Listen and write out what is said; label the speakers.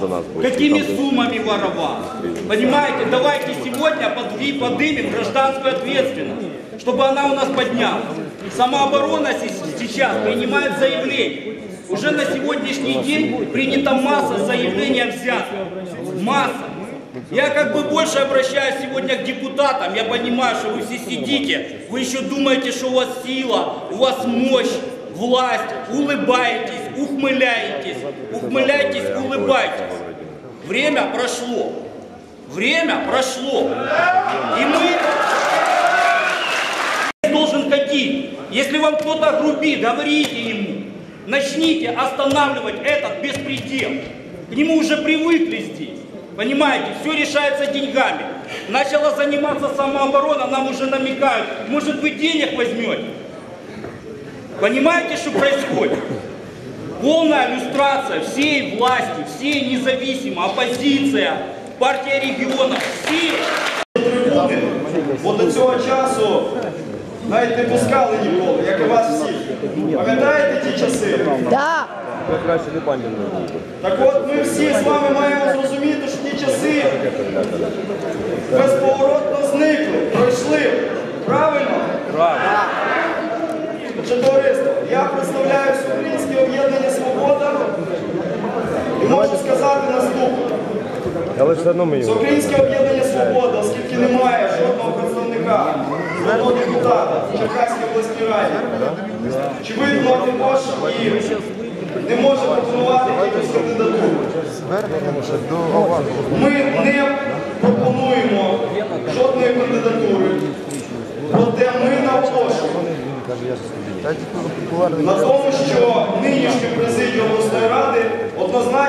Speaker 1: за нас будет.
Speaker 2: какими суммами воровал. Понимаете, давайте сегодня поднимем гражданскую ответственность, чтобы она у нас поднялась. Самооборона се- сейчас принимает заявление. Уже на сегодняшний день принята масса заявлений о взятках. Масса. Я как бы больше обращаюсь сегодня к депутатам. Я понимаю, что вы все сидите, вы еще думаете, что у вас сила, у вас мощь, власть, улыбаетесь, ухмыляетесь, ухмыляетесь, улыбаетесь. Время прошло. Время прошло. И мы должен ходить. Если вам кто-то грубит, говорите ему. Начните останавливать этот беспредел. К нему уже привыкли здесь. Понимаете, все решается деньгами. Начала заниматься самооборона, нам уже намекают, может вы денег возьмете. Понимаете, что происходит? Полная иллюстрация всей власти, всей независимой, оппозиция, партия регионов, все
Speaker 3: трибуни, бо до цього часу навіть не пускали ніколи, як і вас всіх. Пам'ятаєте ті часи?
Speaker 4: Да.
Speaker 1: Краще не пам'ятаю.
Speaker 3: Так от ми всі з вами маємо зрозуміти, що ті часи безповоротно зникли, пройшли. Правильно? Правильно. Отже, товариство, я представляю Всеукраїнське об'єднання Свобода і можу сказати наступне.
Speaker 1: Але все одно ми.
Speaker 3: Всеукраїнське об'єднання Свобода, оскільки немає жодного представника, жодного депутата в Черкаській обласній раді, очевидно, також і не може пропонувати якусь кандидатуру. Ми не пропонуємо жодної кандидатури, проте ми наголошуємо на тому, що нинішню президію обласної ради однозначно треба змінити. Правильно?